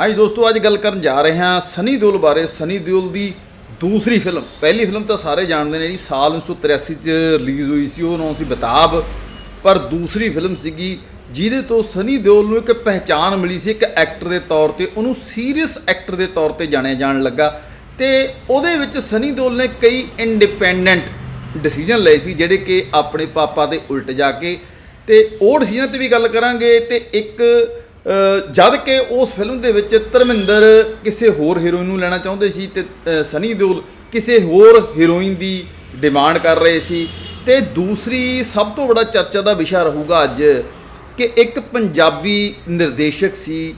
ਹਾਂਜੀ ਦੋਸਤੋ, ਅੱਜ ਗੱਲ ਕਰਨ ਜਾ ਰਹੇ ਹਾਂ ਸਨੀ ਦਿਓਲ ਬਾਰੇ। ਸਨੀ ਦਿਓਲ ਦੀ ਦੂਸਰੀ ਫਿਲਮ, ਪਹਿਲੀ ਫਿਲਮ ਤਾਂ ਸਾਰੇ ਜਾਣਦੇ ਨੇ ਜੀ, ਸਾਲ 1983 ਚ ਰਿਲੀਜ਼ ਹੋਈ ਸੀ ਉਹ ਨਾਮ ਸੀ ਬਤਾਬ। ਪਰ ਦੂਸਰੀ ਫਿਲਮ ਸੀਗੀ, ਜਿਹਦੇ ਤੋਂ ਸਨੀ ਦਿਓਲ ਨੂੰ ਇੱਕ ਪਹਿਚਾਨ ਮਿਲੀ ਸੀ, ਇੱਕ ਐਕਟਰ ਦੇ ਤੌਰ ਤੇ। ਉਹਨੂੰ ਸੀਰੀਅਸ ਐਕਟਰ ਦੇ ਤੌਰ ਤੇ ਜਾਣਿਆ ਜਾਣ ਲੱਗਾ। ਤੇ ਉਹਦੇ ਵਿੱਚ ਸਨੀ ਦਿਓਲ ਨੇ ਕਈ ਇੰਡੀਪੈਂਡੈਂਟ ਡਿਸੀਜਨ ਲਏ ਸੀ, ਜਿਹੜੇ ਕਿ ਆਪਣੇ ਪਾਪਾ ਦੇ ਉਲਟ ਜਾ ਕੇ। ਤੇ ਉਹ ਡਿਸੀਜਨ ਤੇ ਵੀ ਗੱਲ ਕਰਾਂਗੇ, ਤੇ ਇੱਕ ਜਦ ਕਿ ਉਸ ਫਿਲਮ ਦੇ ਵਿੱਚ ਧਰਮਿੰਦਰ ਕਿਸੇ ਹੋਰ ਹੀਰੋਇਨ ਨੂੰ ਲੈਣਾ ਚਾਹੁੰਦੇ ਸੀ ਤੇ ਸਨੀ ਦਿਓਲ ਕਿਸੇ ਹੋਰ ਹੀਰੋਇਨ ਦੀ ਡਿਮਾਂਡ ਕਰ ਰਹੇ ਸੀ। ਤੇ ਦੂਸਰੀ ਸਭ ਤੋਂ ਵੱਡਾ ਚਰਚਾ ਦਾ ਵਿਸ਼ਾ ਰਹੂਗਾ ਅੱਜ ਕਿ ਇੱਕ ਪੰਜਾਬੀ ਨਿਰਦੇਸ਼ਕ ਸੀ,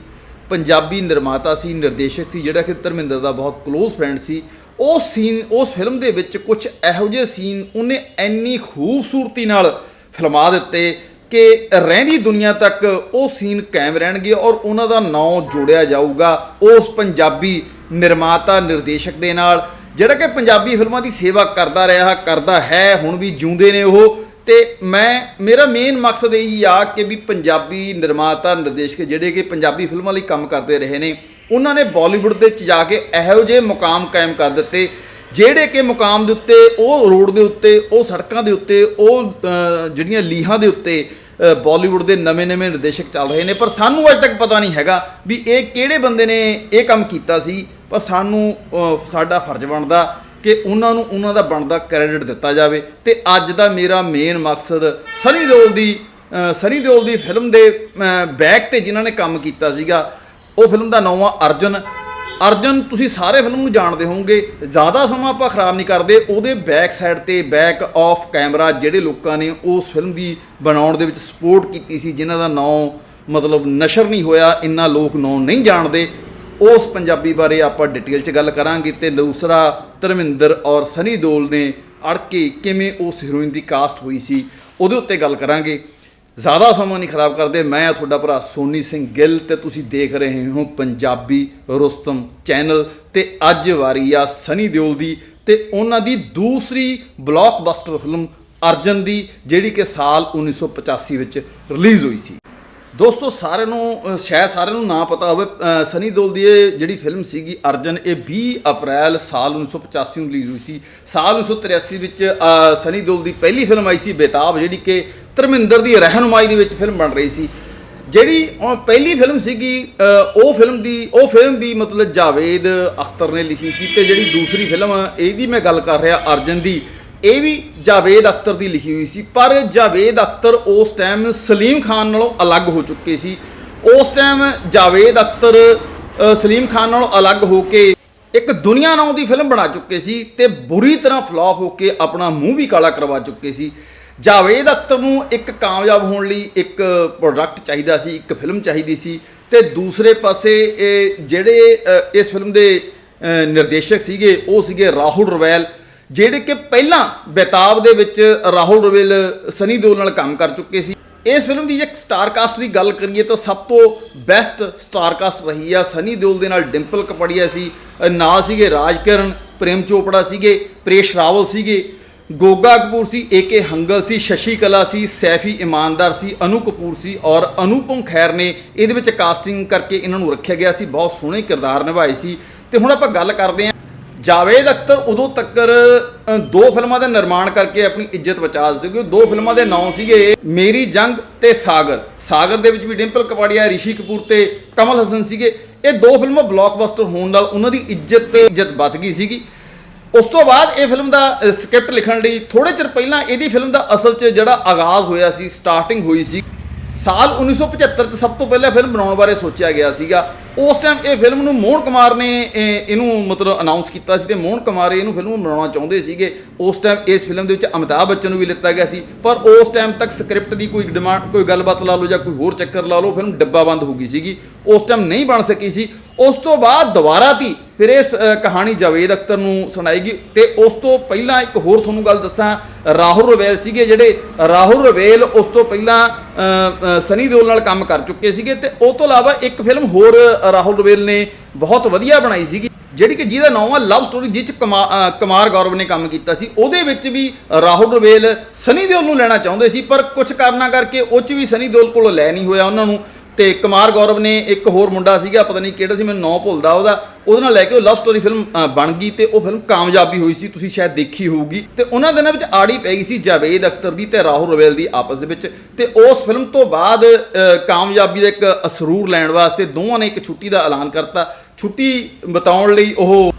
ਪੰਜਾਬੀ ਨਿਰਮਾਤਾ ਸੀ, ਨਿਰਦੇਸ਼ਕ ਸੀ, ਜਿਹੜਾ ਕਿ ਧਰਮਿੰਦਰ ਦਾ ਬਹੁਤ ক্লোਜ਼ ਫਰੈਂਡ ਸੀ। ਉਹ ਸੀਨ ਉਸ ਫਿਲਮ ਦੇ ਵਿੱਚ ਕੁਝ ਇਹੋ ਜਿਹੇ ਸੀਨ ਉਹਨੇ ਇੰਨੀ ਖੂਬਸੂਰਤੀ ਨਾਲ ਫਿਲਮਾ ਦਿੱਤੇ ਕਿ ਰਹਿੰਦੀ ਦੁਨੀਆ ਤੱਕ ਉਹ ਸੀਨ ਕਾਇਮ ਰਹਿਣਗੇ ਔਰ ਉਹਨਾਂ ਦਾ ਨਾਮ ਜੋੜਿਆ ਜਾਊਗਾ ਉਸ ਪੰਜਾਬੀ ਨਿਰਮਾਤਾ ਨਿਰਦੇਸ਼ਕ ਦੇ ਨਾਲ। ਜਿਹੜਾ ਕਿ ਪੰਜਾਬੀ ਫਿਲਮਾਂ ਦੀ ਸੇਵਾ ਕਰਦਾ ਰਿਹਾ, ਕਰਦਾ ਹੈ, ਹੁਣ ਵੀ ਜਿਉਂਦੇ ਨੇ ਉਹ। ਤੇ ਮੈਂ, ਮੇਰਾ ਮੇਨ ਮਕਸਦ ਇਹੀ ਆ ਕਿ ਵੀ ਪੰਜਾਬੀ ਨਿਰਮਾਤਾ ਨਿਰਦੇਸ਼ਕ ਜਿਹੜੇ ਕਿ ਪੰਜਾਬੀ ਫਿਲਮਾਂ ਲਈ ਕੰਮ ਕਰਦੇ ਰਹੇ ਨੇ, ਉਹਨਾਂ ਨੇ ਬਾਲੀਵੁੱਡ ਦੇ ਵਿੱਚ ਜਾ ਕੇ ਇਹੋ ਜਿਹੇ ਮੁਕਾਮ ਕਾਇਮ ਕਰ ਦਿੱਤੇ, ਜਿਹੜੇ ਕਿ ਮੁਕਾਮ ਦੇ ਉੱਤੇ, ਉਹ ਰੋਡ ਦੇ ਉੱਤੇ, ਉਹ ਸੜਕਾਂ ਦੇ ਉੱਤੇ, ਉਹ ਜਿਹੜੀਆਂ ਲੀਹਾਂ ਦੇ ਉੱਤੇ ਬਾਲੀਵੁੱਡ ਦੇ ਨਵੇਂ-ਨਵੇਂ ਨਿਰਦੇਸ਼ਕ ਚੱਲ ਰਹੇ ਨੇ, ਪਰ ਸਾਨੂੰ ਅਜੇ ਤੱਕ ਪਤਾ ਨਹੀਂ ਹੈਗਾ ਵੀ ਇਹ ਕਿਹੜੇ ਬੰਦੇ ਨੇ ਇਹ ਕੰਮ ਕੀਤਾ ਸੀ, ਪਰ ਸਾਨੂੰ ਸਾਡਾ ਫਰਜ਼ ਬਣਦਾ ਕਿ ਉਹਨਾਂ ਨੂੰ ਉਹਨਾਂ ਦਾ ਬਣਦਾ ਕ੍ਰੈਡਿਟ ਦਿੱਤਾ ਜਾਵੇ ਤੇ ਅੱਜ ਦਾ ਮੇਰਾ ਮੇਨ ਮਕਸਦ ਸਨੀ ਦਿਓਲ ਦੀ ਸਨੀ ਦਿਓਲ ਦੀ ਫਿਲਮ ਦੇ ਬੈਕ ਤੇ ਜਿਨ੍ਹਾਂ ਨੇ ਕੰਮ ਕੀਤਾ ਸੀਗਾ, ਉਹ ਫਿਲਮ ਦਾ ਨਾਮ ਆ ਅਰਜਨ। ਅਰਜਨ, ਤੁਸੀਂ ਸਾਰੇ ਫਿਲਮ ਨੂੰ ਜਾਣਦੇ ਹੋਵੋਗੇ, ਜ਼ਿਆਦਾ ਸਮਾਂ ਆਪਾਂ ਖਰਾਬ ਨਹੀਂ ਕਰਦੇ, ਉਹਦੇ ਬੈਕ ਸਾਈਡ ਤੇ ਬੈਕ ਆਫ ਕੈਮਰਾ ਜਿਹੜੇ ਲੋਕਾਂ ਨੇ ਉਸ ਫਿਲਮ ਦੀ ਬਣਾਉਣ ਦੇ ਵਿੱਚ ਸਪੋਰਟ ਕੀਤੀ ਸੀ, ਜਿਨ੍ਹਾਂ ਦਾ ਨਾਮ ਮਤਲਬ ਨਸ਼ਰ ਨਹੀਂ ਹੋਇਆ, ਇੰਨਾ ਲੋਕ ਨਾਂ ਨਹੀਂ ਜਾਣਦੇ, ਉਸ ਪੰਜਾਬੀ ਬਾਰੇ ਆਪਾਂ ਡਿਟੇਲ 'ਚ ਗੱਲ ਕਰਾਂਗੇ ਤੇ ਦੂਸਰਾ ਧਰਮਿੰਦਰ ਔਰ ਸਨੀ ਦਿਓਲ ਨੇ ਅੜ ਕੇ ਕਿਵੇਂ ਉਸ ਹੀਰੋਇਨ ਦੀ ਕਾਸਟ ਹੋਈ ਸੀ, ਉਹਦੇ ਉੱਤੇ ਗੱਲ ਕਰਾਂਗੇ। ਜ਼ਿਆਦਾ ਸਮਾਂ ਨਹੀਂ ਖਰਾਬ ਕਰਦੇ, ਮੈਂ ਆ ਤੁਹਾਡਾ ਭਰਾ ਸੋਨੀ ਸਿੰਘ ਗਿੱਲ ਤੇ ਤੁਸੀਂ ਦੇਖ ਰਹੇ ਹੋ ਪੰਜਾਬੀ ਰੁਸਤਮ ਚੈਨਲ ਤੇ ਅੱਜ ਵਾਰੀ ਆ ਸਨੀ ਦਿਓਲ ਦੀ ਤੇ ਉਹਨਾਂ ਦੀ ਦੂਸਰੀ ਬਲੌਕਬਸਟਰ ਫਿਲਮ ਅਰਜਨ ਦੀ, ਜਿਹੜੀ ਕਿ ਸਾਲ 1985 ਵਿੱਚ ਰਿਲੀਜ਼ ਹੋਈ ਸੀ। ਦੋਸਤੋ, ਸਾਰਿਆਂ ਨੂੰ ਸ਼ਾਇਦ ਸਾਰਿਆਂ ਨੂੰ ਨਾ ਪਤਾ ਹੋਵੇ ਸਨੀ ਦਿਓਲ ਦੀ ਇਹ ਜਿਹੜੀ ਫਿਲਮ ਸੀਗੀ ਅਰਜਨ, ਇਹ 20 ਅਪ੍ਰੈਲ ਸਾਲ 1985 ਨੂੰ ਰਿਲੀਜ਼ ਹੋਈ ਸੀ। ਸਾਲ 1983 ਵਿੱਚ ਸਨੀ ਦਿਓਲ ਦੀ ਪਹਿਲੀ ਫਿਲਮ ਆਈ ਸੀ, ਬੇਤਾਬ, ਜਿਹੜੀ ਕਿ ਧਰਮਿੰਦਰ ਦੀ ਰਹਿਨੁਮਾਈ ਦੇ ਵਿੱਚ ਫਿਲਮ ਬਣ ਰਹੀ ਸੀ। ਜਿਹੜੀ ਉਹ ਪਹਿਲੀ ਫਿਲਮ ਸੀਗੀ ਉਹ ਫਿਲਮ ਦੀ, ਉਹ ਫਿਲਮ ਵੀ ਮਤਲਬ ਜਾਵੇਦ ਅਖਤਰ ਨੇ ਲਿਖੀ ਸੀ ਤੇ ਜਿਹੜੀ ਦੂਸਰੀ ਫਿਲਮ ਇਹਦੀ ਮੈਂ ਗੱਲ ਕਰ ਰਿਹਾ ਅਰਜਨ ਦੀ, ਇਹ ਵੀ ਜਾਵੇਦ ਅਖਤਰ ਦੀ ਲਿਖੀ ਹੋਈ ਸੀ। ਪਰ ਜਾਵੇਦ ਅਖਤਰ ਉਸ ਟਾਈਮ ਸਲੀਮ ਖਾਨ ਨਾਲੋਂ ਅਲੱਗ ਹੋ ਚੁੱਕੇ ਸੀ। ਉਸ ਟਾਈਮ ਜਾਵੇਦ ਅਖਤਰ ਸਲੀਮ ਖਾਨ ਨਾਲੋਂ ਅਲੱਗ ਹੋ ਕੇ ਇੱਕ ਦੁਨੀਆ ਨਾਮ ਦੀ ਫਿਲਮ ਬਣਾ ਚੁੱਕੇ ਸੀ ਤੇ ਬੁਰੀ ਤਰ੍ਹਾਂ ਫਲॉप ਹੋ ਕੇ ਆਪਣਾ ਮੂੰਹ ਵੀ ਕਾਲਾ ਕਰਵਾ ਚੁੱਕੇ ਸੀ। ਜਾਵੇਦ ਅਖਤਰ ਨੂੰ ਇੱਕ ਕਾਮਯਾਬ ਹੋਣ ਲਈ ਇੱਕ ਪ੍ਰੋਡਕਟ ਚਾਹੀਦਾ ਸੀ ਇੱਕ ਫਿਲਮ ਚਾਹੀਦੀ ਸੀ ਤੇ ਦੂਸਰੇ ਪਾਸੇ ਇਹ ਜਿਹੜੇ ਇਸ ਫਿਲਮ ਦੇ ਨਿਰਦੇਸ਼ਕ ਸੀਗੇ ਉਹ ਸੀਗੇ ਰਾਹੁਲ ਰਵੈਲ ਜਿਹੜੇ ਕਿ ਪਹਿਲਾਂ ਬੇਤਾਬ ਦੇ ਵਿੱਚ ਰਾਹੁਲ ਰਵੈਲ ਸਨੀ ਦਿਓਲ ਨਾਲ ਕੰਮ ਕਰ ਚੁੱਕੇ ਸੀ। ਇਸ ਫਿਲਮ ਦੀ ਜੇ ਸਟਾਰ ਕਾਸਟ ਦੀ ਗੱਲ ਕਰੀਏ ਤਾਂ ਸਭ ਤੋਂ ਬੈਸਟ ਸਟਾਰ ਕਾਸਟ ਰਹੀ ਆ ਸਨੀ ਦਿਓਲ ਦੇ ਨਾਲ ਡਿੰਪਲ ਕਪੜੀਆ ਸੀ ਅ, ਨਾਲ ਸੀਗੇ ਰਾਜਕਿਰਨ ਪ੍ਰੇਮ ਚੋਪੜਾ ਸੀਗੇ ਪ੍ਰੇਸ਼ ਰਾਵਲ ਸੀਗੇ। ਗੋਗਾ ਕਪੂਰ ਸੀ ਏਕੇ ਹੰਗਲ ਸੀ ਸ਼ਸ਼ੀ ਕਲਾ ਸੀ, ਸੈਫੀ ਇਮਾਨਦਾਰ ਸੀ, ਅਨੂ ਕਪੂਰ ਸੀ ਔਰ ਅਨੁਪਮ ਖੈਰ ਨੇ ਇਹਦੇ ਵਿੱਚ ਕਾਸਟਿੰਗ ਕਰਕੇ ਇਹਨਾਂ ਨੂੰ ਰੱਖਿਆ ਗਿਆ ਸੀ, ਬਹੁਤ ਸੋਹਣੇ ਕਿਰਦਾਰ ਨਿਭਾਏ ਸੀ। ਤੇ ਹੁਣ ਆਪਾਂ ਗੱਲ ਕਰਦੇ ਹਾਂ ਜਾਵੇਦ ਅਖਤਰ ਉਦੋਂ ਤੱਕ ਦੋ ਫਿਲਮਾਂ ਦਾ ਨਿਰਮਾਣ ਕਰਕੇ ਆਪਣੀ ਇੱਜ਼ਤ ਬਚਾ ਦਿੱਤੀ, ਕਿਉਂਕਿ ਦੋ ਫਿਲਮਾਂ ਦੇ ਨਾਂ ਸੀਗੇ ਮੇਰੀ ਜੰਗ ਤੇ ਸਾਗਰ। ਸਾਗਰ ਦੇ ਵਿੱਚ ਵੀ ਡਿੰਪਲ ਕਪਾੜੀਆ, ਰਿਸ਼ੀ ਕਪੂਰ ਤੇ ਕਮਲ ਹਸਨ ਸੀਗੇ। ਇਹ ਦੋ ਫਿਲਮਾਂ ਬਲੌਕਬਸਟਰ ਹੋਣ ਨਾਲ ਉਹਨਾਂ ਦੀ ਇੱਜ਼ਤ ਤੇ ਇੱਜ਼ਤ ਬਚ ਗਈ ਸੀਗੀ। ਉਸ ਤੋਂ ਬਾਅਦ ਇਹ ਫਿਲਮ ਦਾ ਸਕ੍ਰਿਪਟ ਲਿਖਣ ਲਈ ਥੋੜੇ ਚਿਰ ਪਹਿਲਾਂ ਇਹਦੀ ਫਿਲਮ ਦਾ ਅਸਲ 'ਚ ਜਿਹੜਾ ਆਗਾਜ਼ ਹੋਇਆ ਸੀ ਸਟਾਰਟਿੰਗ ਹੋਈ ਸੀ, ਸਾਲ 1975 ਚ ਸਭ ਤੋਂ ਪਹਿਲਾਂ ਫਿਲਮ ਬਣਾਉਣ ਬਾਰੇ ਸੋਚਿਆ ਗਿਆ ਸੀਗਾ। ਉਸ ਟਾਈਮ ਇਹ ਫਿਲਮ ਨੂੰ ਮੋਹਨ ਕੁਮਾਰ ਨੇ ਇਹਨੂੰ ਮਤਲਬ ਅਨਾਉਂਸ ਕੀਤਾ ਸੀ ਤੇ ਮੋਹਨ ਕੁਮਾਰ ਇਹਨੂੰ ਫਿਲਮ ਨੂੰ ਬਣਾਉਣਾ ਚਾਹੁੰਦੇ ਸੀਗੇ। ਉਸ ਟਾਈਮ ਇਸ ਫਿਲਮ ਦੇ ਵਿੱਚ ਅਮਿਤਾਭ ਬੱਚਨ ਨੂੰ ਵੀ ਲਿੱਤਾ ਗਿਆ ਸੀ। ਪਰ ਉਸ ਟਾਈਮ ਤੱਕ ਸਕ੍ਰਿਪਟ ਦੀ ਕੋਈ ਡਿਮਾਂਡ ਕੋਈ ਗੱਲਬਾਤ ਲਾ ਲਓ ਜਾਂ ਕੋਈ ਹੋਰ ਚੱਕਰ ਲਾ ਲਓ ਫਿਲਮ ਡੱਬਾ ਬੰਦ ਹੋ ਗਈ ਸੀਗੀ। ਉਸ ਟਾਈਮ ਨਹੀਂ ਬਣ ਸਕੀ ਸੀ। ਉਸ ਤੋਂ ਬਾਅਦ ਦੁਬਾਰਾ ਤੀ ਫਿਰ ਇਸ ਅ, ਕਹਾਣੀ ਜਾਵੇਦ ਅਖਤਰ ਨੂੰ ਸੁਣਾਈ ਗਈ ਤੇ ਉਸ ਤੋਂ ਪਹਿਲਾਂ ਇੱਕ ਹੋਰ ਤੁਹਾਨੂੰ ਗੱਲ ਦੱਸਾਂ। ਰਾਹੁਲ ਰਵੇਲ ਸੀਗੇ ਜਿਹੜੇ। ਰਾਹੁਲ ਰਵੇਲ ਉਸ ਤੋਂ ਪਹਿਲਾਂ ਸਨੀ ਦਿਓਲ ਨਾਲ ਕੰਮ ਕਰ ਚੁੱਕੇ ਸੀਗੇ ਤੇ ਉਹ ਤੋਂ ਇਲਾਵਾ ਇੱਕ ਫਿਲਮ ਹੋਰ ਰਾਹੁਲ ਰਵੇਲ ਨੇ ਬਹੁਤ ਵਧੀਆ ਬਣਾਈ ਸੀਗੀ ਜਿਹੜੀ ਕਿ ਜਿਹਦਾ ਨਾਮ ਆ ਲਵ ਸਟੋਰੀ ਜਿਹ ਚ ਕਮਾ- ਕੁਮਾਰ ਗੌਰਵ ਨੇ ਕੰਮ ਕੀਤਾ ਸੀ। ਉਹਦੇ ਵਿੱਚ ਵੀ ਰਾਹੁਲ ਰਵੇਲ ਸਨੀ ਦਿਓਲ ਨੂੰ ਲੈਣਾ ਚਾਹੁੰਦੇ ਸੀ ਪਰ ਕੁਝ ਕਾਰਨਾਂ ਕਰਕੇ ਉਹ ਚ ਵੀ ਸਨੀ ਦਿਓਲ ਕੋਲੋਂ ਲੈ ਨਹੀਂ ਹੋਇਆ ਉਹਨਾਂ ਨੂੰ। ਤੇ ਕੁਮਾਰ ਗੌਰਵ ਨੇ ਇੱਕ ਹੋਰ ਮੁੰਡਾ ਸੀਗਾ, ਪਤਾ ਨਹੀਂ ਕਿਹੜਾ ਸੀ, ਮੈਨੂੰ ਨਾਂ ਭੁੱਲਦਾ ਉਹਦਾ। ਉਹਦੇ ਨਾਲ ਲੈ ਕੇ ਉਹ ਲਵ ਸਟੋਰੀ ਫਿਲਮ ਬਣ ਗਈ ਤੇ ਉਹ ਫਿਲਮ ਕਾਮਯਾਬੀ ਹੋਈ ਸੀ, ਤੁਸੀਂ ਸ਼ਾਇਦ ਦੇਖੀ ਹੋਊਗੀ। ਤੇ ਉਹਨਾਂ ਦਿਨਾਂ ਵਿੱਚ ਆੜੀ ਪੈ ਗਈ ਸੀ ਜਾਵੇਦ ਅਖਤਰ ਦੀ ਤੇ ਰਾਹੁਲ ਰਵੇਲ ਦੀ ਆਪਸ ਦੇ ਵਿੱਚ। ਤੇ ਉਸ ਫਿਲਮ ਤੋਂ ਬਾਅਦ ਕਾਮਯਾਬੀ ਦਾ ਇੱਕ ਅਸਰੂਰ ਲੈਣ ਵਾਸਤੇ ਦੋਵਾਂ ਨੇ ਇੱਕ ਛੁੱਟੀ ਦਾ ਐਲਾਨ ਕਰਤਾ। ਛੁੱਟੀ ਬਤਾਉਣ ਲਈ ਉਹ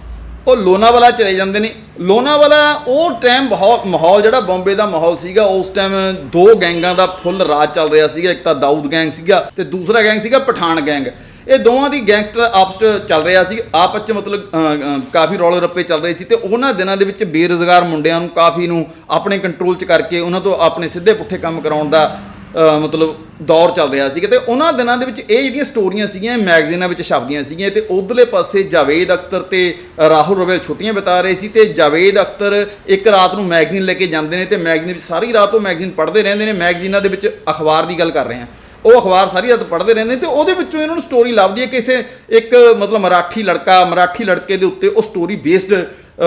ਉਹ ਲੋਨਾਵਾਲਾ ਚਲੇ ਜਾਂਦੇ ਨੇ। ਲੋਨਾਵਾਲਾ ਉਹ ਟਾਈਮ ਬਹੁਤ ਮਾਹੌਲ, ਜਿਹੜਾ ਬੰਬੇ ਦਾ ਮਾਹੌਲ ਸੀਗਾ, ਉਸ ਟਾਈਮ ਦੋ ਗੈਂਗਾਂ ਦਾ ਫੁੱਲ ਰਾਜ ਚੱਲ ਰਿਹਾ ਸੀਗਾ। ਇੱਕ ਤਾਂ ਦਾਊਦ ਗੈਂਗ ਸੀਗਾ ਤੇ ਦੂਸਰਾ ਗੈਂਗ ਸੀਗਾ ਪਠਾਨ ਗੈਂਗ। ਇਹ ਦੋਵਾਂ ਦੀ ਗੈਂਗਸਟਰ ਆਪਸ 'ਚ ਚੱਲ ਰਿਹਾ ਸੀ। ਆਪਸ 'ਚ ਮਤਲਬ ਕਾਫੀ ਰੌਲੇ ਰੱਪੇ ਚੱਲ ਰਹੇ ਸੀ ਤੇ ਉਹਨਾਂ ਦਿਨਾਂ ਦੇ ਵਿੱਚ ਬੇਰੁਜ਼ਗਾਰ ਮੁੰਡਿਆਂ ਨੂੰ ਕਾਫੀ ਨੂੰ ਆਪਣੇ ਕੰਟਰੋਲ 'ਚ ਕਰਕੇ ਉਹਨਾਂ ਤੋਂ ਆਪਣੇ ਸਿੱਧੇ ਪੁੱਠੇ ਕੰਮ ਕਰਾਉਣ ਦਾ ਮਤਲਬ ਦੌਰ ਚੱਲ ਰਿਹਾ ਸੀ ਤੇ ਉਹਨਾਂ ਦਿਨਾਂ ਦੇ ਵਿੱਚ ਇਹ ਜਿਹੜੀਆਂ ਸਟੋਰੀਆਂ ਸੀਗੀਆਂ ਮੈਗਜ਼ੀਨਾਂ ਵਿੱਚ ਛਪਦੀਆਂ ਸੀਗੀਆਂ ਤੇ ਉਧਰਲੇ ਪਾਸੇ ਜਾਵੇਦ ਅਖਤਰ ਤੇ ਰਾਹੁਲ ਰਵੇਲ ਛੁੱਟੀਆਂ ਬਿਤਾ ਰਹੇ ਸੀ ਤੇ ਜਾਵੇਦ ਅਖਤਰ ਇੱਕ ਰਾਤ ਨੂੰ ਮੈਗਜ਼ੀਨ ਲੈ ਕੇ ਜਾਂਦੇ ਨੇ ਤੇ ਮੈਗਜ਼ੀਨ ਵਿੱਚ ਸਾਰੀ ਰਾਤ ਉਹ ਮੈਗਜ਼ੀਨ ਪੜ੍ਹਦੇ ਰਹਿੰਦੇ ਨੇ, ਮੈਗਜ਼ੀਨਾਂ ਦੇ ਵਿੱਚ ਅਖਬਾਰ ਦੀ ਗੱਲ ਕਰ ਰਹੇ ਹਾਂ। ਉਹ ਅਖਬਾਰ ਸਾਰੀ ਰਾਤ ਪੜ੍ਹਦੇ ਰਹਿੰਦੇ ਨੇ ਤੇ ਉਹਦੇ ਵਿੱਚੋਂ ਇਹਨਾਂ ਨੂੰ ਸਟੋਰੀ ਲੱਭਦੀ ਹੈ ਕਿਸੇ ਇੱਕ, ਮਤਲਬ ਮਰਾਠੀ ਲੜਕਾ, ਮਰਾਠੀ ਲੜਕੇ ਦੇ ਉੱਤੇ ਉਹ ਸਟੋਰੀ ਬੇਸਡ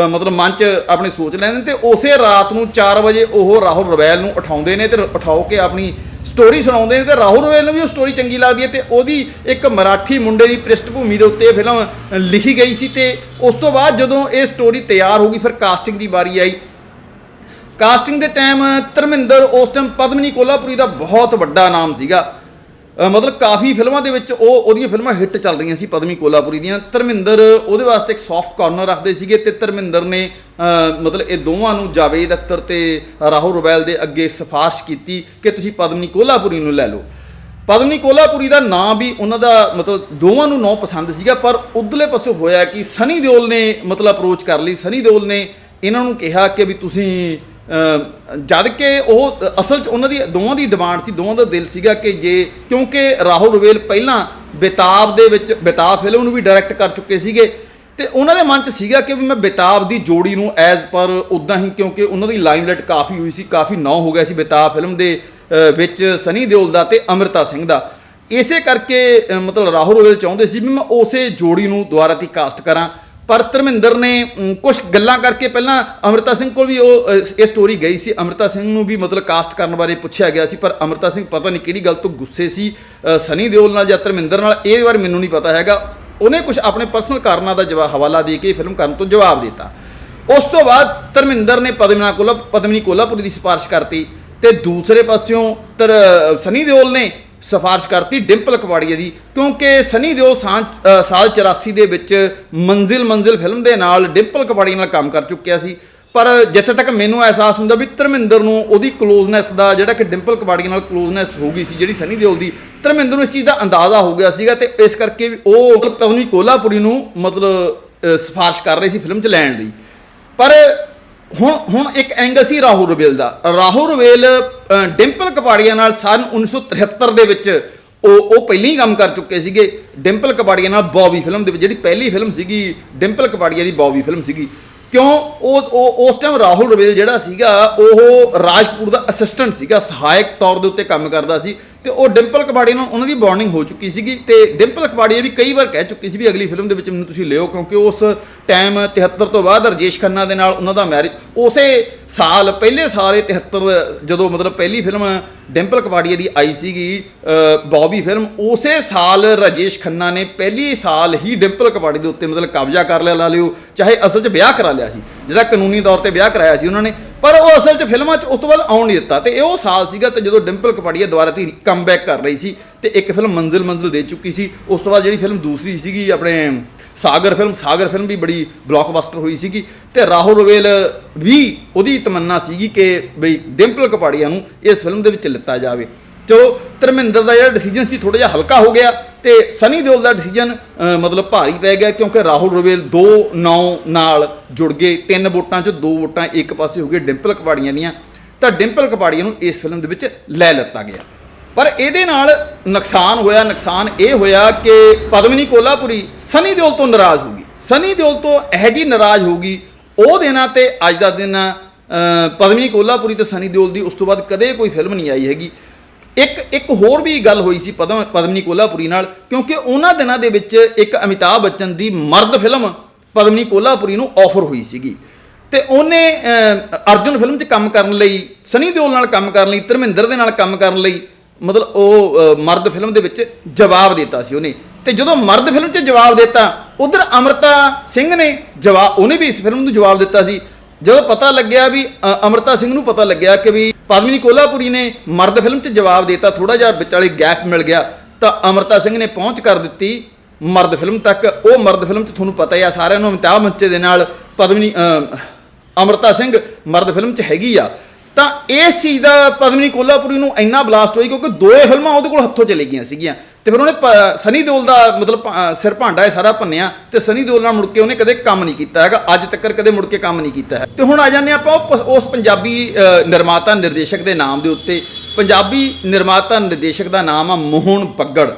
ਮਤਲਬ ਮਨ ਚ ਆਪਣੀ ਸੋਚ ਲੈਂਦੇ ਨੇ ਤੇ ਉਸੇ ਰਾਤ ਨੂੰ 4 ਵਜੇ ਉਹ ਰਾਹੁਲ ਰਵੈਲ ਨੂੰ ਉਠਾਉਂਦੇ ਨੇ ਤੇ ਉਠਾਓ ਕੇ ਆਪਣੀ ਸਟੋਰੀ ਸੁਣਾਉਂਦੇ ਨੇ ਤੇ ਰਾਹੁਲ ਰਵੇਲ ਨੂੰ ਵੀ ਉਹ ਸਟੋਰੀ ਚੰਗੀ ਲੱਗਦੀ ਹੈ ਤੇ ਉਹਦੀ ਇੱਕ ਮਰਾਠੀ ਮੁੰਡੇ ਦੀ ਪ੍ਰਿਸ਼ਠਭੂਮੀ ਦੇ ਉੱਤੇ ਇਹ ਫਿਲਮ ਲਿਖੀ ਗਈ ਸੀ ਤੇ ਉਸ ਤੋਂ ਬਾਅਦ ਜਦੋਂ ਇਹ ਸਟੋਰੀ ਤਿਆਰ ਹੋ ਗਈ, ਫਿਰ ਕਾਸਟਿੰਗ ਦੀ ਵਾਰੀ ਆਈ। ਕਾਸਟਿੰਗ ਦੇ ਟਾਈਮ ਧਰਮਿੰਦਰ, ਉਸ ਟਾਈਮ ਪਦਮਨੀ ਕੋਲਾਪੁਰੀ ਦਾ ਬਹੁਤ ਵੱਡਾ ਨਾਮ ਸੀਗਾ। ਮਤਲਬ ਕਾਫੀ ਫਿਲਮਾਂ ਦੇ ਵਿੱਚ ਉਹ ਉਹਦੀਆਂ ਫਿਲਮਾਂ ਹਿੱਟ ਚੱਲ ਰਹੀਆਂ ਸੀ ਪਦਮੀ ਕੋਲਾਪੁਰੀ ਦੀਆਂ। ਧਰਮਿੰਦਰ ਉਹਦੇ ਵਾਸਤੇ ਇੱਕ ਸੌਫਟ ਕਾਰਨਰ ਰੱਖਦੇ ਸੀਗੇ ਤੇ ਧਰਮਿੰਦਰ ਨੇ ਮਤਲਬ ਇਹ ਦੋਵਾਂ ਨੂੰ ਜਾਵੇਦ ਅਖਤਰ ਤੇ ਰਾਹੁਲ ਰਵੈਲ ਦੇ ਅੱਗੇ ਸਿਫਾਰਿਸ਼ ਕੀਤੀ ਕਿ ਤੁਸੀਂ ਪਦਮਨੀ ਕੋਲਾਪੁਰੀ ਨੂੰ ਲੈ ਲਓ। ਪਦਮਨੀ ਕੋਲਾਪੁਰੀ ਦਾ ਨਾਂ ਵੀ ਉਹਨਾਂ ਦਾ ਮਤਲਬ ਦੋਵਾਂ ਨੂੰ ਨਾਂ ਪਸੰਦ ਸੀਗਾ, ਪਰ ਉਧਰਲੇ ਪਾਸੇ ਹੋਇਆ ਕਿ ਸਨੀ ਦਿਓਲ ਨੇ ਮਤਲਬ ਅਪਰੋਚ ਕਰ ਲਈ। ਸਨੀ ਦਿਓਲ ਨੇ ਇਹਨਾਂ ਨੂੰ ਕਿਹਾ ਕਿ ਵੀ ਤੁਸੀਂ ਜਦ ਕਿ ਉਹ ਅਸਲ 'ਚ ਉਹਨਾਂ ਦੀ, ਦੋਵਾਂ ਦੀ ਡਿਮਾਂਡ ਸੀ, ਦੋਵਾਂ ਦਾ ਦਿਲ ਸੀਗਾ ਕਿ ਜੇ, ਕਿਉਂਕਿ ਰਾਹੁਲ ਰਵੇਲ ਪਹਿਲਾਂ ਬੇਤਾਬ ਦੇ ਵਿੱਚ, ਬੇਤਾਬ ਫਿਲਮ ਨੂੰ ਵੀ ਡਾਇਰੈਕਟ ਕਰ ਚੁੱਕੇ ਸੀਗੇ, ਤੇ ਉਹਨਾਂ ਦੇ ਮਨ 'ਚ ਸੀਗਾ ਕਿ ਵੀ ਮੈਂ ਬੇਤਾਬ ਦੀ ਜੋੜੀ ਨੂੰ ਐਜ਼ ਪਰ ਉਦਾਂ ਹੀ, ਕਿਉਂਕਿ ਉਹਨਾਂ ਦੀ ਲਾਈਮਲਾਈਟ ਕਾਫੀ ਹੋਈ ਸੀ, ਕਾਫੀ ਨੌ ਹੋ ਗਿਆ ਸੀ ਬੇਤਾਬ ਫਿਲਮ ਦੇ ਵਿੱਚ ਸਨੀ ਦਿਓਲ ਦਾ ਤੇ ਅਮ੍ਰਿਤਾ ਸਿੰਘ ਦਾ। ਇਸੇ ਕਰਕੇ ਮਤਲਬ ਰਾਹੁਲ ਰਵੇਲ ਚਾਹੁੰਦੇ ਸੀ ਵੀ ਮੈਂ ਉਸੇ ਜੋੜੀ ਨੂੰ ਦੁਬਾਰਾ ਤੀ ਕਾਸਟ ਕਰਾਂ। ਪਰ ਧਰਮਿੰਦਰ ਨੇ ਕੁਝ ਗੱਲਾਂ ਕਰਕੇ ਪਹਿਲਾਂ ਅਮ੍ਰਿਤਾ ਸਿੰਘ ਕੋਲ ਵੀ ਉਹ ਇਹ ਸਟੋਰੀ ਗਈ ਸੀ। ਅਮ੍ਰਿਤਾ ਸਿੰਘ ਨੂੰ ਵੀ ਮਤਲਬ ਕਾਸਟ ਕਰਨ ਬਾਰੇ ਪੁੱਛਿਆ ਗਿਆ ਸੀ, ਪਰ ਅਮ੍ਰਿਤਾ ਸਿੰਘ ਪਤਾ ਨਹੀਂ ਕਿਹੜੀ ਗੱਲ ਤੋਂ ਗੁੱਸੇ ਸੀ। ਸਨੀ ਦਿਓਲ ਨਾਲ ਜਾਂ ਧਰਮਿੰਦਰ ਨਾਲ, ਇਹ ਵਾਰ ਮੈਨੂੰ ਨਹੀਂ ਪਤਾ ਹੈਗਾ। ਉਹਨੇ ਕੁਝ ਆਪਣੇ ਪਰਸਨਲ ਕਾਰਨਾਂ ਦਾ ਜਵਾਬ ਹਵਾਲਾ ਦੇ ਕੇ ਇਹ ਫਿਲਮ ਕਰਨ ਤੋਂ ਜਵਾਬ ਦਿੱਤਾ। ਉਸ ਤੋਂ ਬਾਅਦ ਧਰਮਿੰਦਰ ਨੇ ਪਦਮਨਾ ਕੋਲਾ ਪਦਮਨੀ ਕੋਲਾਪੁਰੀ ਦੀ ਸਿਫਾਰਿਸ਼ ਕਰਤੀ ਤੇ ਦੂਸਰੇ ਪਾਸਿਓਂ ਤਰ ਸਨੀ ਦਿਓਲ ਨੇ ਸਿਫਾਰਿਸ਼ ਕਰਤੀ ਡਿੰਪਲ ਕਪਾੜੀਆ ਦੀ ਕਿਉਂਕਿ ਸਨੀ ਦਿਓਲ ਸਾਂ- ਸਾਲ 84 ਦੇ ਵਿੱਚ ਮੰਜ਼ਿਲ ਮੰਜ਼ਿਲ ਫਿਲਮ ਦੇ ਨਾਲ ਡਿੰਪਲ ਕਪਾੜੀਆ ਨਾਲ ਕੰਮ ਕਰ ਚੁੱਕਿਆ ਸੀ। ਪਰ ਜਿੱਥੇ ਤੱਕ ਮੈਨੂੰ ਅਹਿਸਾਸ ਹੁੰਦਾ ਵੀ ਧਰਮਿੰਦਰ ਨੂੰ ਉਹਦੀ ਕਲੋਜ਼ਨੈਸ ਦਾ ਜਿਹੜਾ ਕਿ ਡਿੰਪਲ ਕਪਾੜੀਆ ਨਾਲ ਕਲੋਜ਼ਨੈਸ ਹੋ ਗਈ ਸੀ ਜਿਹੜੀ ਸਨੀ ਦਿਓਲ ਦੀ ਧਰਮਿੰਦਰ ਨੂੰ ਇਸ ਚੀਜ਼ ਦਾ ਅੰਦਾਜ਼ਾ ਹੋ ਗਿਆ ਸੀਗਾ ਤੇ ਇਸ ਕਰਕੇ ਵੀ ਉਹ ਪਵਨੀ ਕੋਲਾਪੁਰੀ ਨੂੰ ਮਤਲਬ ਅ, ਸਿਫਾਰਿਸ਼ ਕਰ ਰਹੀ ਸੀ ਫਿਲਮ 'ਚ ਲੈਣ ਦੀ। ਪਰ ਹੁਣ ਹੁਣ ਇੱਕ ਐਂਗਲ ਸੀ ਰਾਹੁਲ ਰਵੇਲ ਦਾ। ਰਾਹੁਲ ਰਵੇਲ ਡਿੰਪਲ ਕਪਾੜੀਆ ਨਾਲ ਸਨ 1973 ਦੇ ਵਿੱਚ ਉਹ ਉਹ ਪਹਿਲਾਂ ਹੀ ਕੰਮ ਕਰ ਚੁੱਕੇ ਸੀਗੇ। ਡਿੰਪਲ ਕਪਾੜੀਆ ਨਾਲ ਬੌਬੀ ਫਿਲਮ ਦੇ ਵਿੱਚ, ਜਿਹੜੀ ਪਹਿਲੀ ਫਿਲਮ ਸੀਗੀ, ਡਿੰਪਲ ਕਪਾੜੀਆ ਦੀ ਬੌਬੀ ਫਿਲਮ ਸੀਗੀ। ਕਿਉਂ? ਉਹ ਉਹ, ਉਸ ਟਾਈਮ ਰਾਹੁਲ ਰਵੇਲ ਜਿਹੜਾ ਸੀਗਾ, ਉਹ ਰਾਜਪੂਰ ਦਾ ਅਸਿਸਟੈਂਟ ਸੀਗਾ, ਸਹਾਇਕ ਤੌਰ ਦੇ ਉੱਤੇ ਕੰਮ ਕਰਦਾ ਸੀ। ਤੇ ਉਹ ਡਿੰਪਲ ਕਬਾੜੀ ਨਾਲ ਉਹਨਾਂ ਦੀ ਬੌਂਡਿੰਗ ਹੋ ਚੁੱਕੀ ਸੀਗੀ ਤੇ ਡਿੰਪਲ ਕਪਾੜੀਆ ਵੀ ਕਈ ਵਾਰ ਕਹਿ ਚੁੱਕੀ ਸੀ ਵੀ ਅਗਲੀ ਫਿਲਮ ਦੇ ਵਿੱਚ ਮੈਨੂੰ ਤੁਸੀਂ ਲਿਓ ਕਿਉਂਕਿ ਉਸ ਟਾਈਮ 73 ਤੋਂ ਬਾਅਦ ਰਜੇਸ਼ ਖੰਨਾ ਦੇ ਨਾਲ ਉਹਨਾਂ ਦਾ ਮੈਰਿਜ ਉਸੇ ਸਾਲ, ਪਹਿਲੇ ਸਾਲ ਇਹ 73 ਜਦੋਂ ਮਤਲਬ ਪਹਿਲੀ ਫਿਲਮ ਡਿੰਪਲ ਕਪਾੜੀਆ ਦੀ ਆਈ ਸੀਗੀ ਬੌਬੀ ਫਿਲਮ, ਉਸੇ ਸਾਲ ਰਜੇਸ਼ ਖੰਨਾ ਨੇ ਪਹਿਲੀ ਸਾਲ ਹੀ ਡਿੰਪਲ ਕਬਾੜੀ ਦੇ ਉੱਤੇ ਮਤਲਬ ਕਬਜ਼ਾ ਕਰ ਲਿਆ, ਲਾ ਲਿਓ, ਚਾਹੇ ਅਸਲ 'ਚ ਵਿਆਹ ਕਰਾ ਲਿਆ ਸੀ, ਜਿਹੜਾ ਕਾਨੂੰਨੀ ਤੌਰ ਤੇ ਵਿਆਹ ਕਰਾਇਆ ਸੀ ਉਹਨਾਂ ਨੇ ਪਰ ਉਹ ਅਸਲ 'ਚ ਫਿਲਮਾਂ 'ਚ ਉਸ ਤੋਂ ਬਾਅਦ ਆਉਣ ਨਹੀਂ ਦਿੱਤਾ ਤੇ ਇਹ ਉਹ ਸਾਲ ਸੀਗਾ ਤੇ ਜਦੋਂ ਡਿੰਪਲ ਕਪਾੜੀਆ ਦੁਬਾਰਾ ਤੀ ਕਮਬੈਕ ਕਰ ਰਹੀ ਸੀ ਤੇ ਇੱਕ ਫਿਲਮ ਮੰਜ਼ਿਲ ਮੰਜ਼ਿਲ ਦੇ ਚੁੱਕੀ ਸੀ, ਉਸ ਤੋਂ ਬਾਅਦ ਜਿਹੜੀ ਫਿਲਮ ਦੂਸਰੀ ਸੀਗੀ ਆਪਣੇ ਸਾਗਰ ਫਿਲਮ ਸਾਗਰ ਫਿਲਮ ਵੀ ਬੜੀ ਬਲੌਕਬਸਟਰ ਹੋਈ ਸੀਗੀ ਤੇ ਰਾਹੁਲ ਰਵੇਲ ਵੀ ਉਹਦੀ ਤਮੰਨਾ ਸੀਗੀ ਕਿ ਬਈ ਡਿੰਪਲ ਕਪਾੜੀਆ ਨੂੰ ਇਸ ਫਿਲਮ ਦੇ ਵਿੱਚ ਲਿੱਤਾ ਜਾਵੇ। ਚਲੋ ਧਰਮਿੰਦਰ ਦਾ ਜਿਹੜਾ ਡਿਸੀਜਨ ਸੀ ਥੋੜਾ ਜਿਹਾ ਹਲਕਾ ਹੋ ਗਿਆ ਤੇ ਸਨੀ ਦਿਓਲ ਦਾ ਡਿਸੀਜਨ ਮਤਲਬ ਭਾਰੀ ਪੈ ਗਿਆ ਕਿਉਂਕਿ ਰਾਹੁਲ ਰਵੇਲ 2 9 ਨਾਲ ਜੁੜ ਗਏ ਤਿੰਨ ਵੋਟਾਂ ਚੋਂ ਦੋ ਵੋਟਾਂ ਇੱਕ ਪਾਸੇ ਹੋ ਗਏ ਡਿੰਪਲ ਕਪਾੜੀਆਂ ਦੀਆਂ ਤਾਂ ਡਿੰਪਲ ਕਪਾੜੀਆਂ ਨੂੰ ਇਸ ਫਿਲਮ ਦੇ ਵਿੱਚ ਲੈ ਲਿੱਤਾ ਗਿਆ। ਪਰ ਇਹਦੇ ਨਾਲ ਨੁਕਸਾਨ ਹੋਇਆ ਨੁਕਸਾਨ ਇਹ ਹੋਇਆ ਕਿ ਪਦਮਨੀ ਕੋਲਾਪੁਰੀ ਸਨੀ ਦਿਓਲ ਤੋਂ ਨਾਰਾਜ਼ ਹੋ ਗਈ। ਸਨੀ ਦਿਓਲ ਤੋਂ ਇਹ ਜੀ ਨਾਰਾਜ਼ ਹੋ ਗਈ ਉਹ ਦਿਨਾਂ ਤੇ ਅੱਜ ਦਾ ਦਿਨ ਅ, ਪਦਮਨੀ ਕੋਲਾਪੁਰੀ ਤੇ ਸਨੀ ਦਿਓਲ ਦੀ ਉਸ ਤੋਂ ਬਾਅਦ ਕਦੇ ਕੋਈ ਫਿਲਮ ਨਹੀਂ ਆਈ ਹੈਗੀ। ਇੱਕ ਇੱਕ ਹੋਰ ਵੀ ਗੱਲ ਹੋਈ ਸੀ ਪਦਮ, ਪਦਮਨੀ ਕੋਲਾਪੁਰੀ ਨਾਲ, ਕਿਉਂਕਿ ਉਹਨਾਂ ਦਿਨਾਂ ਦੇ ਵਿੱਚ ਇੱਕ ਅਮਿਤਾਭ ਬੱਚਨ ਦੀ ਮਰਦ ਫਿਲਮ ਪਦਮਨੀ ਕੋਲਾਪੁਰੀ ਨੂੰ ਆਫਰ ਹੋਈ ਸੀਗੀ। ਤੇ ਉਹਨੇ ਅਰਜੁਨ ਫਿਲਮ 'ਚ ਕੰਮ ਕਰਨ ਲਈ, ਸਨੀ ਦਿਓਲ ਨਾਲ ਕੰਮ ਕਰਨ ਲਈ, ਧਰਮਿੰਦਰ ਦੇ ਨਾਲ ਕੰਮ ਕਰਨ ਲਈ, ਮਤਲਬ ਉਹ ਮਰਦ ਫਿਲਮ ਦੇ ਵਿੱਚ ਜਵਾਬ ਦਿੱਤਾ ਸੀ ਉਹਨੇ। ਤੇ ਜਦੋਂ ਮਰਦ ਫਿਲਮ 'ਚ ਜਵਾਬ ਦਿੱਤਾ, ਉਧਰ ਅਮਰਤਾ ਸਿੰਘ ਨੇ ਜਵਾਬ ਉਹਨੇ ਵੀ ਇਸ ਫਿਲਮ ਨੂੰ ਜਵਾਬ ਦਿੱਤਾ ਸੀ। ਜਦੋਂ ਪਤਾ ਲੱਗਿਆ ਵੀ ਅ, ਅਮਰਤਾ ਸਿੰਘ ਨੂੰ ਪਤਾ ਲੱਗਿਆ ਕਿ ਵੀ ਪਦਮਨੀ ਕੋਲਾਪੁਰੀ ਨੇ ਮਰਦ ਫਿਲਮ 'ਚ ਜਵਾਬ ਦਿੱਤਾ ਥੋੜਾ ਜਿਹਾ ਵਿਚਾਲੇ ਗੈਪ ਮਿਲ ਗਿਆ ਤਾਂ ਅਮਰਤਾ ਸਿੰਘ ਨੇ ਪਹੁੰਚ ਕਰ ਦਿੱਤੀ ਮਰਦ ਫਿਲਮ ਤੱਕ। ਉਹ ਮਰਦ ਫਿਲਮ 'ਚ ਤੁਹਾਨੂੰ ਪਤਾ ਹੀ ਆ ਸਾਰਿਆਂ ਨੂੰ ਅਮਿਤਾਭ ਬੱਚੇ ਦੇ ਨਾਲ ਪਦਮਨੀ ਅ, ਅਮਰਤਾ ਸਿੰਘ ਮਰਦ ਫਿਲਮ 'ਚ ਹੈਗੀ ਆ। ਤਾਂ ਇਸ ਚੀਜ਼ ਦਾ ਪਦਮਨੀ ਕੋਲਾਪੁਰੀ ਨੂੰ ਇੰਨਾ ਬਲਾਸਟ ਹੋਈ ਕਿਉਂਕਿ ਦੋਏ ਫਿਲਮਾਂ ਉਹਦੇ ਕੋਲ ਹੱਥੋਂ ਚਲੇ ਗਈਆਂ ਸੀਗੀਆਂ। ਤੇ ਫਿਰ ਉਹਨੇ ਪ- ਸਨੀ ਦਿਓਲ ਦਾ ਮਤਲਬ ਭ- ਸਿਰ ਭਾਂਡਾ ਇਹ ਸਾਰਾ ਭੰਨਿਆ ਤੇ ਸਨੀ ਦਿਓਲ ਨਾਲ ਮੁੜ ਕੇ ਉਹਨੇ ਕਦੇ ਕੰਮ ਨਹੀਂ ਕੀਤਾ ਹੈਗਾ। ਅੱਜ ਤੱਕ ਕਦੇ ਮੁੜ ਕੇ ਕੰਮ ਨਹੀਂ ਕੀਤਾ ਹੈ। ਤੇ ਹੁਣ ਆ ਜਾਂਦੇ ਆਪਾਂ ਉਹ ਪ- ਉਸ ਪੰਜਾਬੀ ਨਿਰਮਾਤਾ ਨਿਰਦੇਸ਼ਕ ਦੇ ਨਾਮ ਦੇ ਉੱਤੇ। ਪੰਜਾਬੀ ਨਿਰਮਾਤਾ ਨਿਰਦੇਸ਼ਕ ਦਾ ਨਾਮ ਆ ਮੋਹਨ ਬੱਗੜ,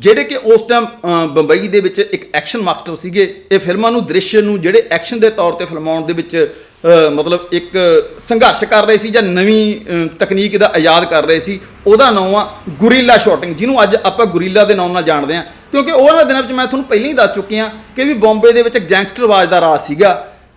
ਜਿਹੜੇ ਕਿ ਉਸ ਟਾਈਮ ਬੰਬਈ ਦੇ ਵਿੱਚ ਇੱਕ ਐਕਸ਼ਨ ਮਾਸਟਰ ਸੀਗੇ। ਇਹ ਫਿਲਮਾਂ ਨੂੰ, ਦ੍ਰਿਸ਼ ਨੂੰ, ਜਿਹੜੇ ਐਕਸ਼ਨ ਦੇ ਤੌਰ ਤੇ ਫਿਲਮਾਉਣ ਦੇ ਵਿੱਚ ਮਤਲਬ ਇੱਕ ਸੰਘਰਸ਼ ਕਰ ਰਹੇ ਸੀ ਜਾਂ ਨਵੀਂ ਤਕਨੀਕ ਦਾ ਆਜ਼ਾਦ ਕਰ ਰਹੇ ਸੀ, ਉਹਦਾ ਨਾਮ ਆ ਗੁਰੀਲਾ ਸ਼ਾਟਿੰਗ, ਜਿਹਨੂੰ ਅੱਜ ਆਪਾਂ ਗੁਰੀਲਾ ਦੇ ਨਾਮ ਨਾਲ ਜਾਣਦੇ ਹਾਂ। ਕਿਉਂਕਿ ਉਹਨਾਂ ਦਿਨਾਂ ਵਿੱਚ ਮੈਂ ਤੁਹਾਨੂੰ ਪਹਿਲਾਂ ਹੀ ਦੱਸ ਚੁੱਕਿਆ ਕਿ ਵੀ ਬੰਬੇ ਦੇ ਵਿੱਚ ਗੈਂਗਸਟਰਵਾਜ ਦਾ ਰਾਜ ਸੀਗਾ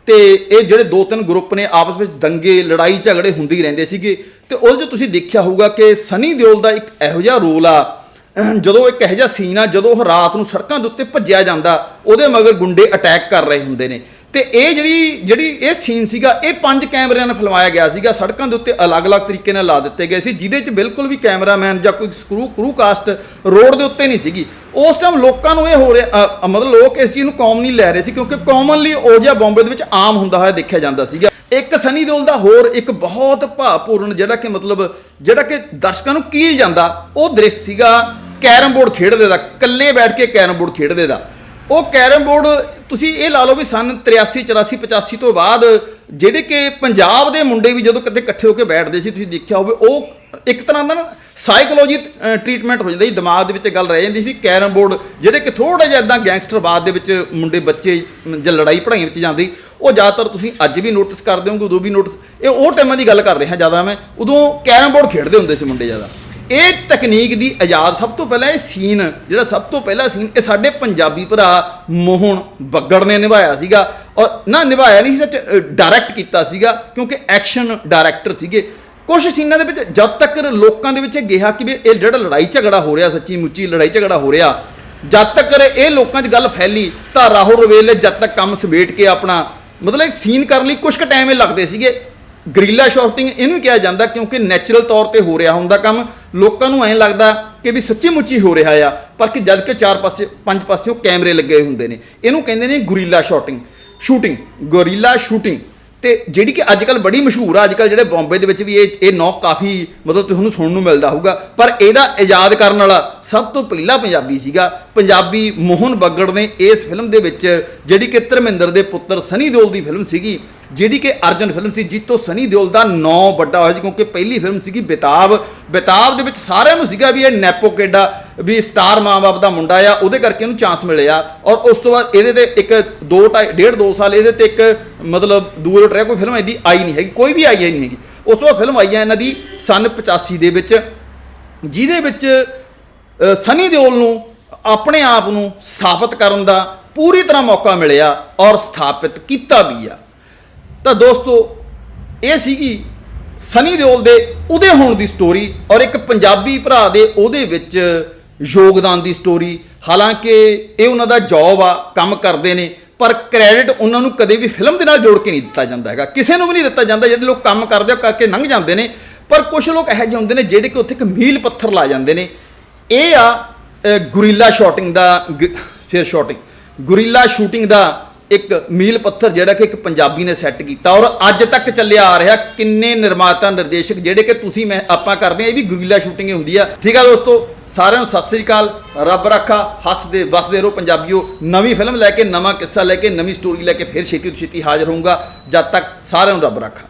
ਤੇ ਇਹ ਜਿਹੜੇ ਦੋ ਤਿੰਨ ਗਰੁੱਪ ਨੇ ਆਪਸ ਵਿੱਚ ਦੰਗੇ, ਲੜਾਈ ਝਗੜੇ ਹੁੰਦੇ ਹੀ ਰਹਿੰਦੇ ਸੀਗੇ। ਤੇ ਉਹਦੇ 'ਚ ਤੁਸੀਂ ਦੇਖਿਆ ਹੋਊਗਾ ਕਿ ਸਨੀ ਦਿਓਲ ਦਾ ਇੱਕ ਇਹੋ ਜਿਹਾ ਰੋਲ ਆ ਜਦੋਂ ਇੱਕ ਇਹੋ ਜਿਹਾ ਸੀਨ ਆ, ਜਦੋਂ ਉਹ ਰਾਤ ਨੂੰ ਸੜਕਾਂ ਦੇ ਉੱਤੇ ਭੱਜਿਆ ਜਾਂਦਾ, ਉਹਦੇ ਮਗਰ ਗੁੰਡੇ ਅਟੈਕ ਕਰ ਰਹੇ ਹੁੰਦੇ ਨੇ। ਤੇ ਇਹ ਜਿਹੜੀ ਜਿਹੜੀ ਇਹ ਸੀਨ ਸੀਗਾ ਇਹ ਪੰਜ ਕੈਮਰਿਆਂ ਨਾਲ ਫਿਲਮਾਇਆ ਗਿਆ ਸੀਗਾ। ਸੜਕਾਂ ਦੇ ਉੱਤੇ ਅਲੱਗ-ਅਲੱਗ ਤਰੀਕੇ ਨਾਲ ਲਾ ਦਿੱਤੇ ਗਏ ਸੀ ਜਿਹਦੇ 'ਚ ਬਿਲਕੁਲ ਵੀ ਕੈਮਰਾਮੈਨ ਜਾਂ ਕੋਈ ਸਕਰੂ ਕਰੂ ਕਾਸਟ ਰੋਡ ਦੇ ਉੱਤੇ ਨਹੀਂ ਸੀਗੀ। ਉਸ ਟਾਈਮ ਲੋਕਾਂ ਨੂੰ ਇਹ ਹੋ ਰਿਹਾ ਅ, ਮਤਲਬ ਲੋਕ ਇਸ ਚੀਜ਼ ਨੂੰ ਕੌਮ ਨਹੀਂ ਲੈ ਰਹੇ ਸੀ ਕਿਉਂਕਿ ਕਾਮਨਲੀ ਉਹ ਜਿਹਾ ਬੰਬੇ ਦੇ ਵਿੱਚ ਆਮ ਹੁੰਦਾ ਹੋਇਆ ਦੇਖਿਆ ਜਾਂਦਾ ਸੀਗਾ। ਇੱਕ ਸਨੀ ਦਿਓਲ ਦਾ ਹੋਰ ਇੱਕ ਬਹੁਤ ਭਾਵਪੂਰਨ ਜਿਹੜਾ ਕਿ ਮਤਲਬ ਜਿਹੜਾ ਕਿ ਦਰਸ਼ਕਾਂ ਨੂੰ ਕੀਲ ਜਾਂਦਾ ਉਹ ਦ੍ਰਿਸ਼ ਸੀਗਾ ਕੈਰਮ ਬੋਰਡ ਖੇਡਦੇ ਦਾ ਇਕੱਲੇ ਬੈਠ ਕੇ ਕੈਰਮ ਬੋਰਡ ਖੇਡਦੇ ਦਾ। ਉਹ ਕੈਰਮ ਬੋਰਡ, ਤੁਸੀਂ ਇਹ ਲਾ ਲਓ ਵੀ ਸਨ 83 84 85 ਤੋਂ ਬਾਅਦ ਜਿਹੜੇ ਕਿ ਪੰਜਾਬ ਦੇ ਮੁੰਡੇ ਵੀ ਜਦੋਂ ਕਿਤੇ ਇਕੱਠੇ ਹੋ ਕੇ ਬੈਠਦੇ ਸੀ, ਤੁਸੀਂ ਦੇਖਿਆ ਹੋਵੇ, ਉਹ ਇੱਕ ਤਰ੍ਹਾਂ ਦਾ ਨਾ ਸਾਈਕੋਲੋਜੀ ਟ੍ਰੀਟਮੈਂਟ ਹੋ ਜਾਂਦਾ ਸੀ ਦਿਮਾਗ ਦੇ ਵਿੱਚ ਗੱਲ ਰਹਿ ਜਾਂਦੀ ਸੀ ਵੀ ਕੈਰਮ ਬੋਰਡ ਜਿਹੜੇ ਕਿ ਥੋੜਾ ਜਿਹਾ ਇਦਾਂ ਗੈਂਗਸਟਰਵਾਦ ਦੇ ਵਿੱਚ ਮੁੰਡੇ, ਬੱਚੇ ਜਾਂ ਲੜਾਈ ਪੜਾਈ ਵਿੱਚ ਜਾਂਦੀ ਉਹ ਜ਼ਿਆਦਾਤਰ ਤੁਸੀਂ ਅੱਜ ਵੀ ਨੋਟਿਸ ਕਰਦੇ ਹੋਗੇ ਉਦੋਂ ਵੀ ਨੋਟਿਸ ਇਹ ਉਹ ਟਾਈਮਾਂ ਦੀ ਗੱਲ ਕਰ ਰਿਹਾ ਜ਼ਿਆਦਾ ਮੈਂ, ਉਦੋਂ ਕੈਰਮ ਬੋਰਡ ਖੇਡਦੇ ਹੁੰਦੇ ਸੀ ਮੁੰਡੇ ਜ਼ਿਆਦਾ। ਇਹ ਤਕਨੀਕ ਦੀ ਆਜ਼ਾਦ ਸਭ ਤੋਂ ਪਹਿਲਾਂ ਇਹ ਸੀਨ, ਜਿਹੜਾ ਸਭ ਤੋਂ ਪਹਿਲਾ ਸੀਨ, ਇਹ ਸਾਡੇ ਪੰਜਾਬੀ ਭਰਾ ਮੋਹਨ ਬੱਗੜ ਨੇ ਨਿਭਾਇਆ ਸੀਗਾ। ਔਰ ਨਾ ਨਿਭਾਇਆ ਨਹੀਂ ਸੀ, ਸੱਚ ਡਾਇਰੈਕਟ ਕੀਤਾ ਸੀਗਾ, ਕਿਉਂਕਿ ਐਕਸ਼ਨ ਡਾਇਰੈਕਟਰ ਸੀਗੇ। ਕੁਝ ਸੀਨਾਂ ਦੇ ਵਿੱਚ ਜਦ ਤੱਕ ਲੋਕਾਂ ਦੇ ਵਿੱਚ ਇਹ ਗਿਆ ਕਿ ਵੀ ਇਹ ਜਿਹੜਾ ਲੜਾਈ ਝਗੜਾ ਹੋ ਰਿਹਾ, ਸੱਚੀ ਮੁੱਚੀ ਲੜਾਈ ਝਗੜਾ ਹੋ ਰਿਹਾ, ਜਦ ਤੱਕ ਇਹ ਲੋਕਾਂ 'ਚ ਗੱਲ ਫੈਲੀ, ਤਾਂ ਰਾਹੁਲ ਰਵੇਲ ਨੇ ਜਦ ਤੱਕ ਕੰਮ ਸਮੇਟ ਕੇ ਆਪਣਾ, ਮਤਲਬ ਇੱਕ ਸੀਨ ਕਰਨ ਲਈ ਕੁਝ ਕੁ ਟਾਈਮ ਇਹ ਲੱਗਦੇ ਸੀਗੇ। ਗਰੀਲਾ ਸ਼ਾਟਿੰਗ ਇਹਨੂੰ ਕਿਹਾ ਜਾਂਦਾ, ਕਿਉਂਕਿ ਨੈਚੁਰਲ ਤੌਰ ਤੇ ਹੋ ਰਿਹਾ ਹੁੰਦਾ ਕੰਮ। ਲੋਕਾਂ ਨੂੰ ਐਂ ਲੱਗਦਾ ਕਿ ਵੀ ਸੱਚੀ ਮੁੱਚੀ ਹੋ ਰਿਹਾ ਆ, ਪਰ ਕਿ ਜਦ ਕਿ ਚਾਰ ਪਾਸੇ, ਪੰਜ ਪਾਸਿਓਂ ਕੈਮਰੇ ਲੱਗੇ ਹੁੰਦੇ ਨੇ। ਇਹਨੂੰ ਕਹਿੰਦੇ ਨੇ guerrilla shooting, shooting, guerrilla shooting. ਤੇ ਜਿਹੜੀ ਕਿ ਅੱਜ ਕੱਲ ਬੜੀ ਮਸ਼ਹੂਰ ਆ, ਅੱਜ ਕੱਲ ਜਿਹੜੇ ਬੰਬੇ ਦੇ ਵਿੱਚ ਵੀ ਇਹ ਇਹ ਨੌਕ ਕਾਫੀ ਮਤਲਬ ਤੁਹਾਨੂੰ ਸੁਣਨ ਨੂੰ ਮਿਲਦਾ ਹੋਊਗਾ। ਪਰ ਇਹਦਾ ਇਜਾਦ ਕਰਨ ਵਾਲਾ ਸਭ ਤੋਂ ਪਹਿਲਾ ਪੰਜਾਬੀ ਸੀਗਾ, ਪੰਜਾਬੀ ਮੋਹਨ ਬੱਗੜ ਨੇ ਇਸ ਫਿਲਮ ਦੇ ਵਿੱਚ ਜਿਹੜੀ ਕਿ ਧਰਮਿੰਦਰ ਦੇ ਪੁੱਤਰ ਸਨੀ ਦਿਓਲ ਦੀ ਫਿਲਮ ਸੀਗੀ, ਜਿਹੜੀ ਕਿ ਅਰਜਨ ਫਿਲਮ ਸੀ ਜਿੱਤੋਂ ਸਨੀ ਦਿਓਲ ਦਾ ਨਾਂ ਵੱਡਾ ਹੋਇਆ ਸੀ, ਕਿਉਂਕਿ ਪਹਿਲੀ ਫਿਲਮ ਸੀਗੀ ਬੇਤਾਬ ਬੇਤਾਬ ਦੇ ਵਿੱਚ ਸਾਰਿਆਂ ਨੂੰ ਸੀਗਾ ਵੀ ਇਹ ਨੈਪੋਕੇਡਾ ਵੀ ਸਟਾਰ ਮਾਂ-ਬਾਪ ਦਾ ਮੁੰਡਾ ਆ, ਉਹਦੇ ਕਰਕੇ ਇਹਨੂੰ ਚਾਂਸ ਮਿਲਿਆ ਔਰ ਉਸ ਤੋਂ ਬਾਅਦ ਇਹਦੇ ਤੇ ਇੱਕ 2 ਡੇਢ 2 ਸਾਲ ਇਹਦੇ ਤੇ ਇੱਕ ਮਤਲਬ ਦੂਰ ਟਰੈਕ ਕੋਈ ਫਿਲਮ ਇਹਦੀ ਆਈ ਨਹੀਂ ਹੈਗੀ, ਕੋਈ ਵੀ ਆਈ ਨਹੀਂ ਹੈਗੀ। ਉਸ ਤੋਂ ਬਾਅਦ ਫਿਲਮ ਆਈ ਹੈ ਇਹਨਾਂ ਦੀ ਸਨ 85 ਦੇ ਵਿੱਚ, ਜਿਹਦੇ ਵਿੱਚ ਸਨੀ ਦਿਓਲ ਨੂੰ ਆਪਣੇ ਆਪ ਨੂੰ ਸਾਬਤ ਕਰਨ ਦਾ ਪੂਰੀ ਤਰ੍ਹਾਂ ਮੌਕਾ ਮਿਲਿਆ ਔਰ ਸਥਾਪਿਤ ਕੀਤਾ ਵੀ ਆ। ਤਾਂ ਦੋਸਤੋ, ਇਹ ਸੀਗੀ ਸਨੀ ਦਿਓਲ ਦੇ ਉਹਦੇ ਹੋਣ ਦੀ ਸਟੋਰੀ ਔਰ ਇੱਕ ਪੰਜਾਬੀ ਭਰਾ ਦੇ ਉਹਦੇ ਵਿੱਚ ਯੋਗਦਾਨ ਦੀ ਸਟੋਰੀ ਹਾਲਾਂਕਿ ਇਹ ਉਹਨਾਂ ਦਾ ਜੌਬ ਆ ਕੰਮ ਕਰਦੇ ਨੇ ਪਰ ਕ੍ਰੈਡਿਟ ਉਹਨਾਂ ਨੂੰ ਕਦੇ ਵੀ ਫਿਲਮ ਦੇ ਨਾਲ ਜੋੜ ਕੇ ਨਹੀਂ ਦਿੱਤਾ ਜਾਂਦਾ ਹੈਗਾ। ਕਿਸੇ ਨੂੰ ਵੀ ਨਹੀਂ ਦਿੱਤਾ ਜਾਂਦਾ ਜਿਹੜੇ ਲੋਕ ਕੰਮ ਕਰਦੇ ਆ ਉਹ ਕਰਕੇ ਲੰਘ ਜਾਂਦੇ ਨੇ। ਪਰ ਕੁਝ ਲੋਕ ਇਹੋ ਜਿਹੇ ਹੁੰਦੇ ਨੇ ਜਿਹੜੇ ਕਿ ਉੱਥੇ ਇੱਕ ਮੀਲ ਪੱਥਰ ਲਾ ਜਾਂਦੇ ਨੇ। ਇਹ ਆ ਅ, ਗੁਰੀਲਾ ਸ਼ਾਟਿੰਗ ਦਾ ਗ- ਫਿਰ ਸ਼ਾਟਿੰਗ ਗੁਰੀਲਾ ਸ਼ੂਟਿੰਗ ਦਾ ਇੱਕ ਮੀਲ ਪੱਥਰ ਜਿਹੜਾ ਕਿ ਇੱਕ ਪੰਜਾਬੀ ਨੇ ਸੈੱਟ ਕੀਤਾ ਔਰ ਅੱਜ ਤੱਕ ਚੱਲਿਆ ਆ ਰਿਹਾ। ਕਿੰਨੇ ਨਿਰਮਾਤਾ ਨਿਰਦੇਸ਼ਕ ਜਿਹੜੇ ਕਿ ਤੁਸੀਂ ਮੈਂ ਆਪਾਂ ਕਰਦੇ ਆ ਇਹ ਵੀ ਗੁਰੀਲਾ ਸ਼ੂਟਿੰਗ ਹੀ ਹੁੰਦੀ ਆ। ਠੀਕ ਆ ਦੋਸਤੋ ਸਾਰਿਆਂ ਨੂੰ ਸਤਿ ਸ੍ਰੀ ਅਕਾਲ। ਰੱਬ ਰੱਖਾ, ਹੱਸਦੇ, ਵਸਦੇ ਰਹੋ ਪੰਜਾਬੀਓ। ਨਵੀਂ ਫਿਲਮ ਲੈ ਕੇ, ਨਵਾਂ ਕਿੱਸਾ ਲੈ ਕੇ, ਨਵੀਂ ਸਟੋਰੀ ਲੈ ਕੇ ਫਿਰ ਛੇਤੀ ਤੋਂ ਛੇਤੀ ਹਾਜ਼ਰ ਹੋਊਂਗਾ। ਜਦ ਤੱਕ ਸਾਰਿਆਂ ਨੂੰ ਰੱਬ ਰੱਖਾ।